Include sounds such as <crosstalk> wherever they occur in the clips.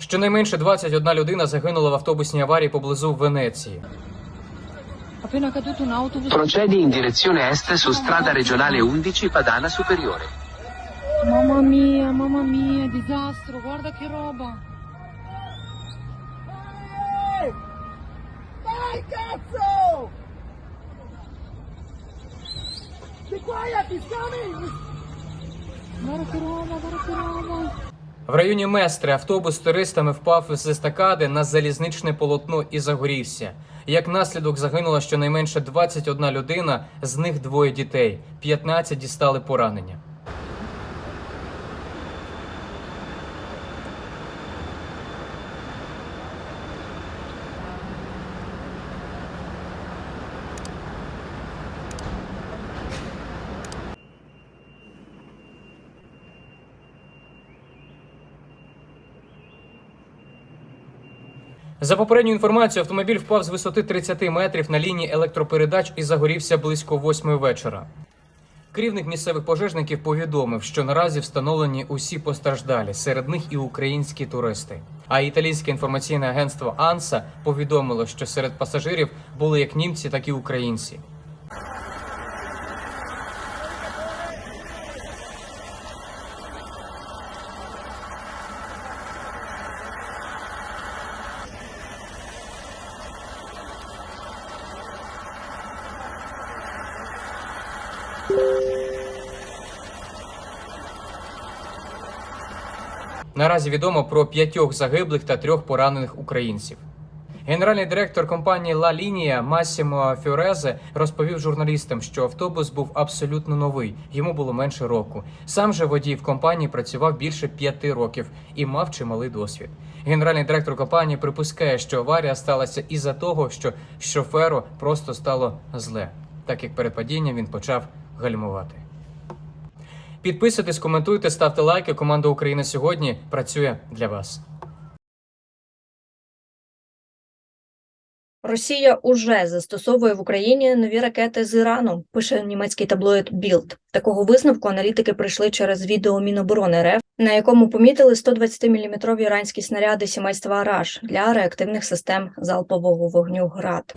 Щонайменше 21 людина загинула в автобусній аварії поблизу Венеції. Procedi in direzione est su strada regionale 11 Padana Superiore. Mamma mia, mamma mia, disastro, guarda che roba. Dai cazzo! Be quiet, he's coming! Guarda che roba, guarda che roba. В районі Местри автобус з туристами впав з естакади на залізничне полотно і загорівся. Як наслідок загинула щонайменше 21 людина, з них двоє дітей, 15 дістали поранення. За попередньою інформацією, автомобіль впав з висоти 30 метрів на лінії електропередач і загорівся близько 8 вечора. Керівник місцевих пожежників повідомив, що наразі встановлені усі постраждалі, серед них і українські туристи. А італійське інформаційне агентство Анса повідомило, що серед пасажирів були як німці, так і українці. Наразі відомо про п'ятьох загиблих та трьох поранених українців. Генеральний директор компанії Ла Лінія Массімо Фіорезе розповів журналістам, що автобус був абсолютно новий, йому було менше року. Сам же водій в компанії працював більше п'яти років і мав чималий досвід. Генеральний директор компанії припускає, що аварія сталася із-за того, що шоферу просто стало зле, так як перед падінням він почав гальмувати. Підписуйтесь, коментуйте, ставте лайки. Команда Україна сьогодні працює для вас. Росія уже застосовує в Україні нові ракети з Ірану, пише німецький таблоїд Bild. Такого висновку аналітики прийшли через відео Міноборони РФ, на якому помітили 120-мм іранські снаряди сімейства Араш для реактивних систем залпового вогню ГРАД.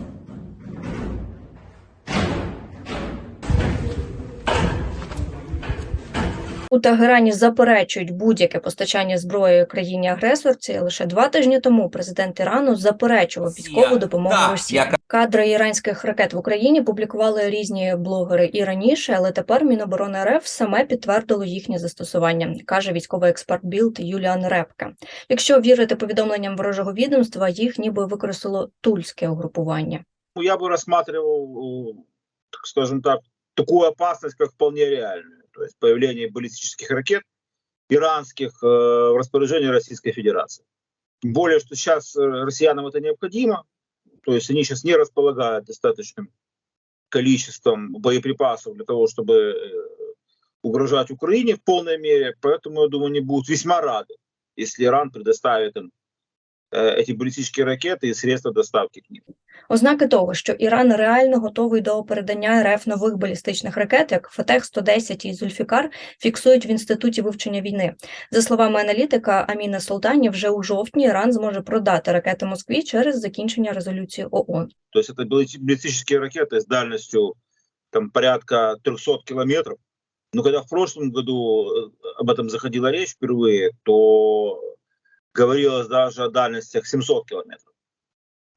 У Тегерані заперечують будь-яке постачання зброї країні-агресорці. Лише два тижні тому президент Ірану заперечував військову допомогу Росії. яка- Кадри іранських ракет в Україні публікували різні блогери і раніше, але тепер Міноборони РФ саме підтвердило їхнє застосування, каже військовий експерт Білд Юліан Репка. Якщо вірити повідомленням ворожого відомства, їх ніби використало тульське угрупування. Ну, я э, так скажем так, такую опасность, как вполне реальную. То есть появление баллистических ракет иранских э, в распоряжении Российской Федерации. Более, что сейчас э, россиянам это необходимо. То есть они сейчас не располагают достаточным количеством боеприпасов для того, чтобы э, угрожать Украине в полной мере. Поэтому, я думаю, они будут весьма рады, если Иран предоставит им эти баллистические ракеты и средства доставки к ним. Ознаки того, що Іран реально готовий до передання РФ нових балістичних ракет, як Фатех 110 і Зульфікар, фіксують в інституті вивчення війни. За словами аналітика Аміна Солтані, вже у жовтні Іран зможе продати ракети Москві через закінчення резолюції ООН. То есть это баллисти- баллистические ракеты с дальностью там, порядка 300 километров. Но когда в прошлом году э, об этом заходила речь впервые, то говорилось даже о дальностях 700 километров.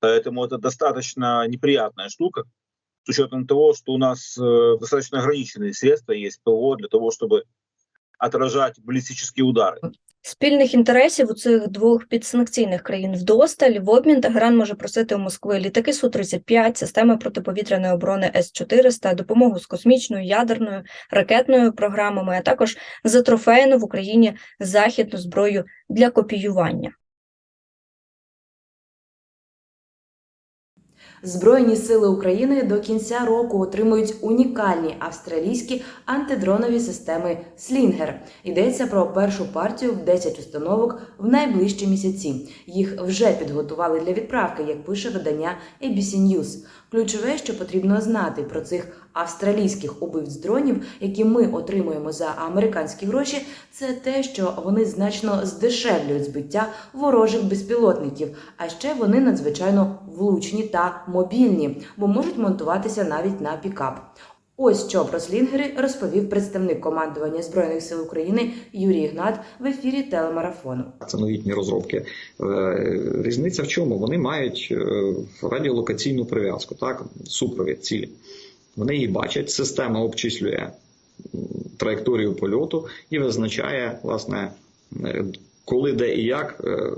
Поэтому это достаточно неприятная штука, с учетом того, что у нас э, достаточно ограниченные средства есть ПВО для того, чтобы отражать баллистические удары. Спільних інтересів у цих двох підсанкційних країн вдосталь в обмін Тегеран може просити у Москви літаки Су-35, системи протиповітряної оборони С-400, допомогу з космічною, ядерною, ракетною програмами, а також затрофейну в Україні західну зброю для копіювання. Збройні сили України до кінця року отримують унікальні австралійські антидронові системи Слінгер. Йдеться про першу партію в 10 установок в найближчі місяці. Їх вже підготували для відправки, як пише видання ABC News. Ключове, що потрібно знати про цих австралійських убивць дронів, які ми отримуємо за американські гроші, це те, що вони значно здешевлюють збиття ворожих безпілотників, а ще вони надзвичайно влучні та мобільні, бо можуть монтуватися навіть на пікап. Ось що про слінгери розповів представник командування збройних сил України Юрій Ігнат в ефірі телемарафону. Це новітні розробки. Е, Різниця в чому? Вони мають е, радіолокаційну прив'язку, так, супровід цілі. Вони її бачать, система обчислює траєкторію польоту і визначає, власне, е, коли, де і як спарені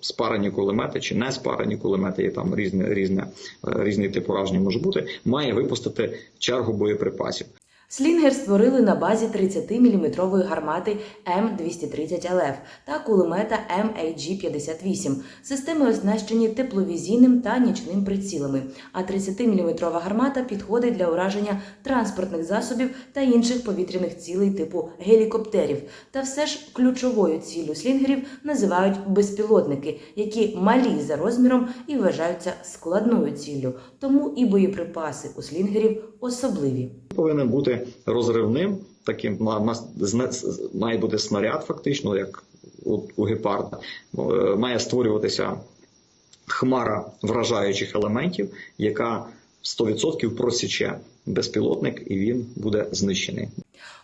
спарані кулемети чи не спарані кулемети, є там різне, різне, е, різний тип ураження може бути, має випустити чергу боєприпасів. Слінгер створили на базі 30-мм гармати М230ЛФ та кулемета MAG-58. Системи оснащені тепловізійним та нічним прицілами, а 30-мм гармата підходить для ураження транспортних засобів та інших повітряних цілей типу гелікоптерів. Та все ж ключовою ціллю слінгерів називають безпілотники, які малі за розміром і вважаються складною ціллю. Тому і боєприпаси у слінгерів особливі. повинен бути розривним, таким має бути снаряд, фактично, як у, у гепарда. Е, Має створюватися хмара вражаючих елементів, яка 100% просіче безпілотник, і він буде знищений.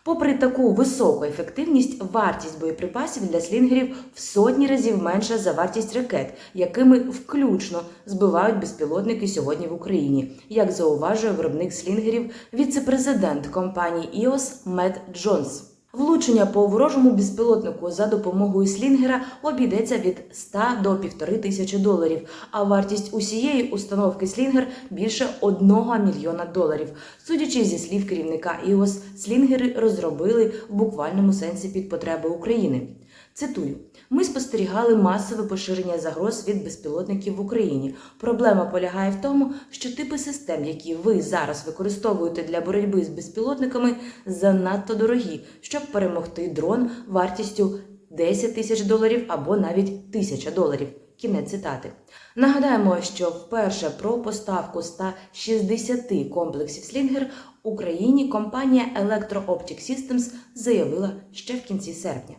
Попри таку високу ефективність, вартість боєприпасів для слінгерів в сотні разів менша за вартість ракет, якими включно збивають безпілотники сьогодні в Україні, як зауважує виробник слінгерів, віце-президент компанії EOS Мед Джонс. Влучення по ворожому безпілотнику за допомогою слінгера обійдеться від 100 до 1,5 тисячі доларів, а вартість усієї установки слінгер більше 1 мільйона доларів. Судячи зі слів керівника ІОС, слінгери розробили в буквальному сенсі під потреби України. Цитую: ми спостерігали масове поширення загроз від безпілотників в Україні. Проблема полягає в тому, що типи систем, які ви зараз використовуєте для боротьби з безпілотниками, занадто дорогі, щоб перемогти дрон вартістю 10 тисяч доларів або навіть тисяча доларів. Кінець цитати. Нагадаємо, що вперше про поставку 160 комплексів Слінгер Україні компанія Electro Optic Systems заявила ще в кінці серпня.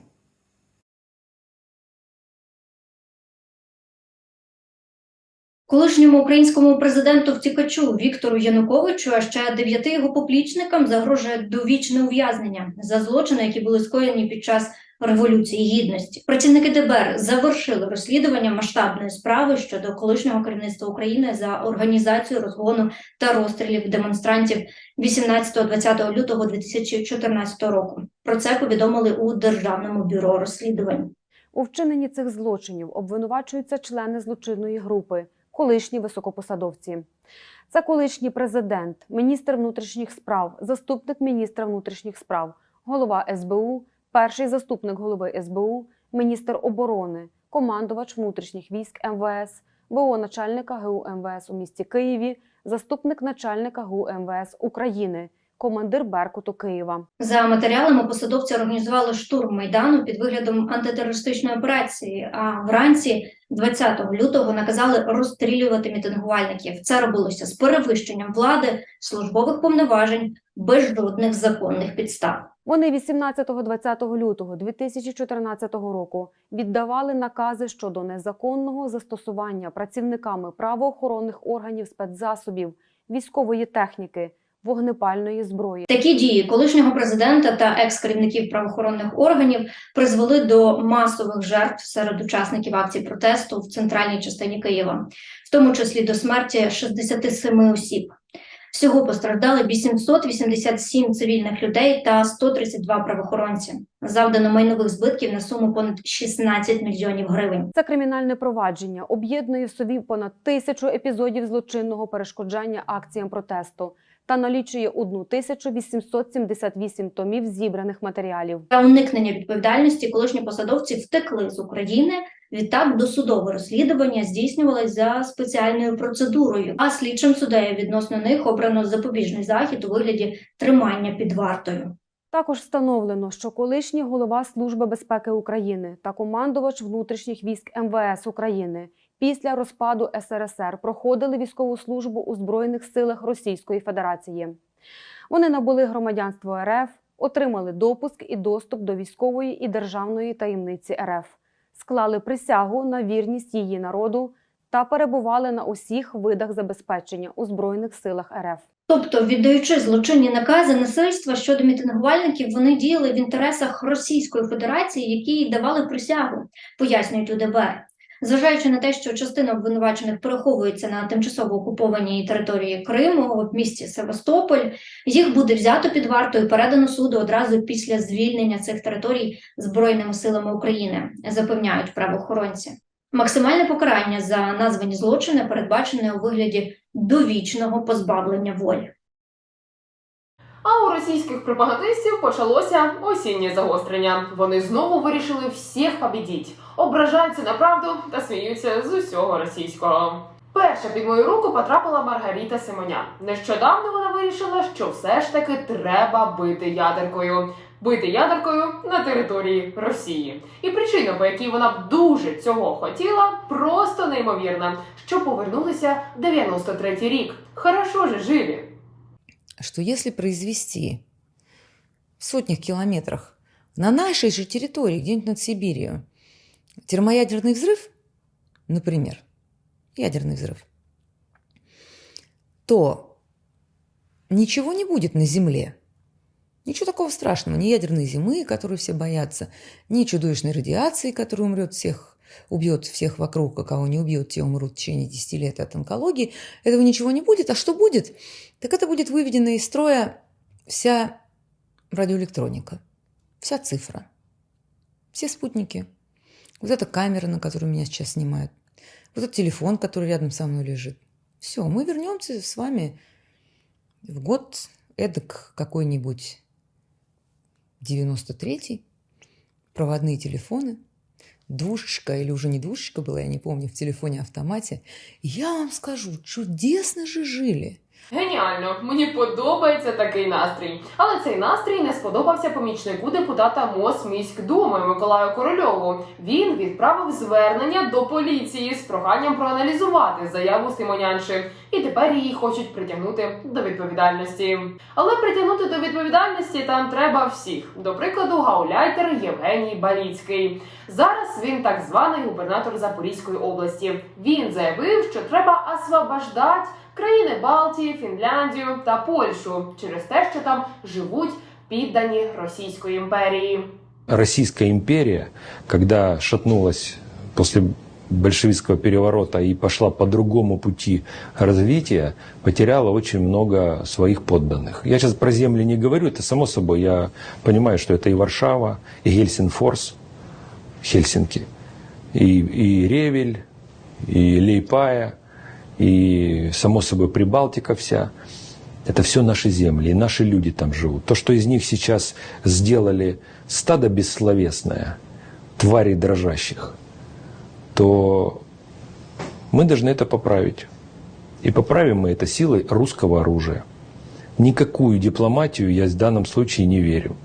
Колишньому українському президенту втікачу Віктору Януковичу, а ще дев'яти його поплічникам загрожує довічне ув'язнення за злочини, які були скоєні під час революції гідності. Працівники ДБР завершили розслідування масштабної справи щодо колишнього керівництва України за організацію розгону та розстрілів демонстрантів 18-20 лютого 2014 року. Про це повідомили у Державному бюро розслідувань. У вчиненні цих злочинів обвинувачуються члени злочинної групи, колишні високопосадовці. Це колишній президент, міністр внутрішніх справ, заступник міністра внутрішніх справ, голова СБУ, перший заступник голови СБУ, міністр оборони, командувач внутрішніх військ МВС, ВО начальника ГУ МВС у місті Києві, заступник начальника ГУ МВС України, командир Беркуту Києва. За матеріалами посадовці організували штурм майдану під виглядом антитерористичної операції. А вранці 20 лютого наказали розстрілювати мітингувальників. Це робилося з перевищенням влади, службових повноважень, без жодних законних підстав. Вони 18-20 лютого 2014 року віддавали накази щодо незаконного застосування працівниками правоохоронних органів спецзасобів, військової техніки, вогнепальної зброї. Такі дії колишнього президента та екс-керівників правоохоронних органів призвели до масових жертв серед учасників акцій протесту в центральній частині Києва, в тому числі до смерті 67 осіб. Всього постраждали 887 цивільних людей та 132 правоохоронці. Завдано майнових збитків на суму понад 16 мільйонів гривень. Це кримінальне провадження об'єднує в собі понад тисячу епізодів злочинного перешкоджання акціям протесту та налічує 1878 томів зібраних матеріалів. Для уникнення відповідальності колишні посадовці втекли з України. Відтак досудове розслідування здійснювалось за спеціальною процедурою, а слідчим суддею відносно них обрано запобіжний захід у вигляді тримання під вартою. Також встановлено, що колишній голова Служби безпеки України та командувач внутрішніх військ МВС України після розпаду СРСР проходили військову службу у Збройних силах Російської Федерації. Вони набули громадянство РФ, отримали допуск і доступ до військової і державної таємниці РФ, склали присягу на вірність її народу та перебували на усіх видах забезпечення у Збройних силах РФ. Тобто, віддаючи злочинні накази насильства щодо мітингувальників, вони діяли в інтересах Російської Федерації, які давали присягу, пояснюють у ДБР. Зважаючи на те, що частина обвинувачених переховується на тимчасово окупованій території Криму в місті Севастополь, їх буде взято під варту і передано суду одразу після звільнення цих територій Збройними силами України, запевняють правоохоронці. Максимальне покарання за названі злочини передбачене у вигляді довічного позбавлення волі. А у російських пропагандистів почалося осіннє загострення. Вони знову вирішили всіх побідіть, ображаються на правду та сміються з усього російського. Перша під мою руку потрапила Маргарита Симонян. Нещодавно вона вирішила, що все ж таки треба бити ядеркою. Бити ядеркою на території Росії. І причина, по якій вона б дуже цього хотіла, просто неймовірна, що повернулися 93-й рік. Хорошо же жили. Что если произвести в сотнях километрах на нашей же территории, где-нибудь над Сибирью, термоядерный взрыв, например, ядерный взрыв, то ничего не будет на Земле. Ничего такого страшного, ни ядерной зимы, которую все боятся, ни чудовищной радиации, которая умрет всех, убьет всех вокруг, а кого не убьет, те умрут в течение 10 лет от онкологии. Этого ничего не будет. А что будет? Так это будет выведена из строя вся радиоэлектроника, вся цифра, все спутники. Вот эта камера, на которую меня сейчас снимают, вот этот телефон, который рядом со мной лежит. Все, мы вернемся с вами в год эдак какой-нибудь 93-й, проводные телефоны, двушечка или уже не двушечка была, я не помню, в телефоне-автомате. Я вам скажу, чудесно же жили. Геніально, мені подобається такий настрій. Але цей настрій не сподобався помічнику депутата МОЗ міськдуми Миколаю Корольову. Він відправив звернення до поліції з проханням проаналізувати заяву Симонянши, і тепер її хочуть притягнути до відповідальності. Але притягнути до відповідальності там треба всіх. До прикладу, гауляйтер Євгеній Баліцький. Зараз він так званий губернатор Запорізької області. Він заявив, що треба освобождати країни Балтії, Фінляндію та Польщу через те, що там живуть піддані Російської імперії. Российская империя, когда шатнулась после большевистского переворота и пошла по другому пути развития, потеряла очень много своих подданных. Я сейчас про земли не говорю, это само собой, я понимаю, что это и Варшава, и Гельсинфорс, Хельсинки, и, и Ревель, и Лейпая, и, само собой, Прибалтика вся. Это все наши земли, и наши люди там живут. То, что из них сейчас сделали стадо бессловесное, тварей дрожащих, то мы должны это поправить. И поправим мы это силой русского оружия. Никакую дипломатию я в данном случае не верю.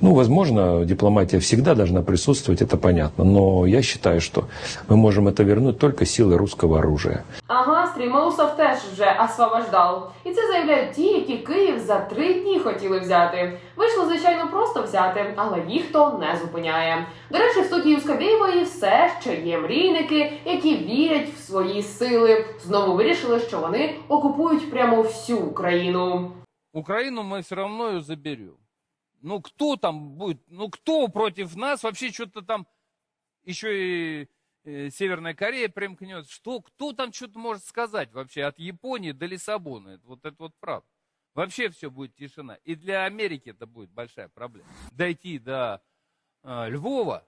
Ну, возможно, дипломатия всегда должна присутствовать, это понятно. Но я считаю, что мы можем это вернуть только силой русского оружия. Ага, Стрімоусов теж вже освобождав. І це заявляють ті, які Київ за три дні хотіли взяти. Вийшло, звичайно, просто взяти, але їх то не зупиняє. До речі, в студії у Скабєєвої все ще є мрійники, які вірять в свої сили. Знову вирішили, що вони окупують прямо всю Україну. Украину мы все равно ее заберем. Ну, кто там будет? Ну, кто против нас вообще что-то там еще и э, Северная Корея примкнет? Что, кто там что-то может сказать вообще от Японии до Лиссабона? Это Вот это вот правда. Вообще все будет тишина. И для Америки это будет большая проблема. Дойти до э, Львова,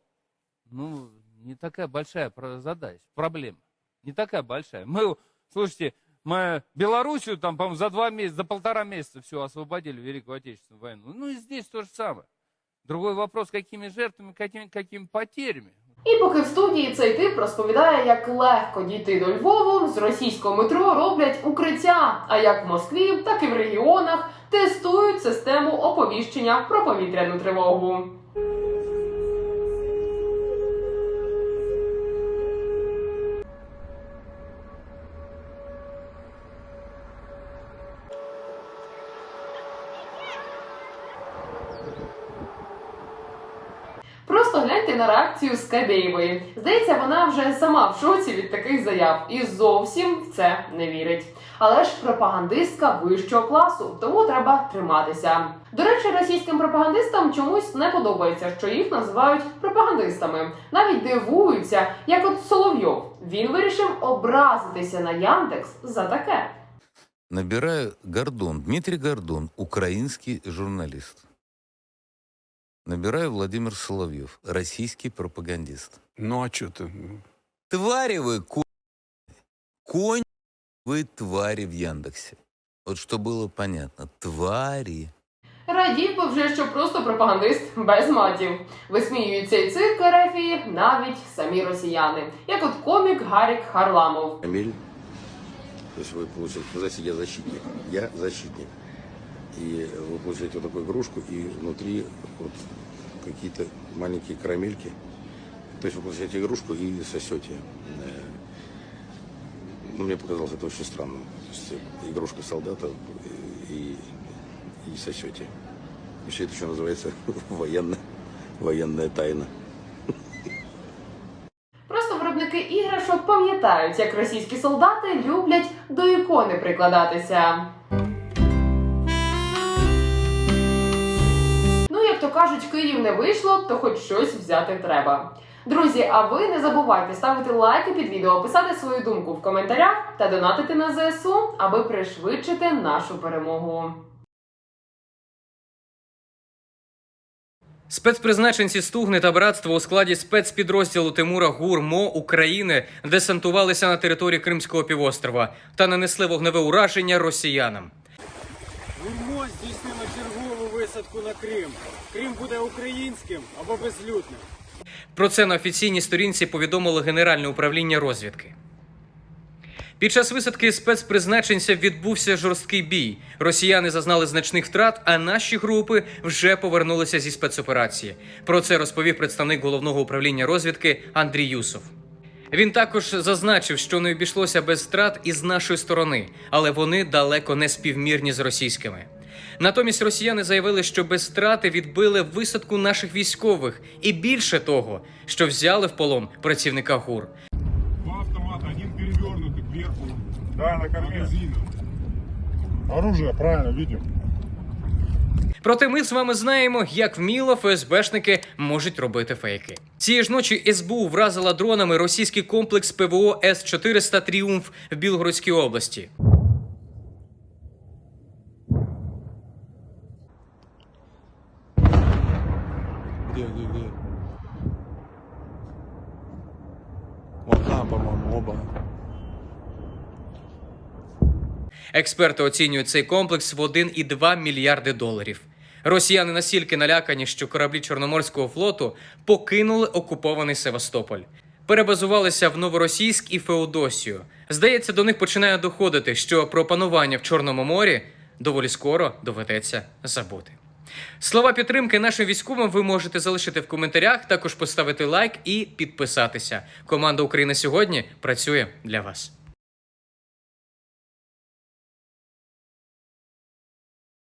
ну, не такая большая задача, проблема. Не такая большая. Мы, слушайте, мы Белоруссию там, по-моему, за два месяца, за полтора месяца все освободили Великую Отечественную войну. Ну и здесь то же самое. Другой вопрос, какими жертвами, какими, какими потерями. І поки в студії цей тип розповідає, як легко дійти до Львову, з російського метро роблять укриття. А як в Москві, так і в регіонах тестують систему оповіщення про повітряну тривогу. Реакцію Скабєєвої. Здається, вона вже сама в шоці від таких заяв і зовсім в це не вірить. Але ж пропагандистка вищого класу, тому треба триматися. До речі, російським пропагандистам чомусь не подобається, що їх називають пропагандистами. Навіть дивуються, як от Соловйов. Він вирішив образитися на Яндекс за таке. Набираю Гордон, Дмитрий Гордон, украинский журналист. Набираю Владимир Соловьев, российский пропагандист. Ну а что ты? Твари вы, конь. Конь вы твари в Яндексе. Вот что было понятно. Твари. Радів би вже, що просто пропагандист без матів. Висміюють цей цирк Ерефії навіть самі росіяни, як от комік Гарік Харламов. Камиль, то есть вы получаете, ну, знаете, я защитник, я защитник. И вы получаете вот такую игрушку, и внутри вот какие-то маленькие карамельки. То есть вы получаете игрушку и сосете. Э, Ну, мне показалось это очень странно. То есть э, игрушка солдата и, и сосете. И все это еще называется <laughs> военная, военная тайна. Просто виробники іграшок пам'ятають, як російські солдати люблять до ікони прикладатися. То кажуть, Київ не вийшло, то хоч щось взяти треба. Друзі, а ви не забувайте ставити лайки під відео, писати свою думку в коментарях та донатити на ЗСУ, аби пришвидшити нашу перемогу. Спецпризначенці Стугни та братство у складі спецпідрозділу Тимура ГУР-МО України десантувалися на території Кримського півострова та нанесли вогневе ураження росіянам. Чергову висадку на Крим. Крим буде українським або безлюдним. Про це на офіційній сторінці повідомило Генеральне управління розвідки. Під час висадки спецпризначенця відбувся жорсткий бій. Росіяни зазнали значних втрат, а наші групи вже повернулися зі спецоперації. Про це розповів представник головного управління розвідки Андрій Юсов. Він також зазначив, що не обійшлося без втрат і з нашої сторони, але вони далеко не співмірні з російськими. Натомість росіяни заявили, що без втрати відбили висадку наших військових, і більше того, що взяли в полон працівника ГУР. Два автомата, один перевернутый кверху. Да, на корме. Оружие, правильно, видим. Проте ми з вами знаємо, як вміло ФСБшники можуть робити фейки. Цієї ж ночі СБУ вразила дронами російський комплекс ПВО С-400 Тріумф в Білгородській області. Где, где, где? Вот там, по-моему, оба. Експерти оцінюють цей комплекс в 1,2 мільярди доларів. Росіяни настільки налякані, що кораблі Чорноморського флоту покинули окупований Севастополь. Перебазувалися в Новоросійськ і Феодосію. Здається, до них починає доходити, що про панування в Чорному морі доволі скоро доведеться забути. Слова підтримки нашим військовим ви можете залишити в коментарях, також поставити лайк і підписатися. Команда України сьогодні працює для вас.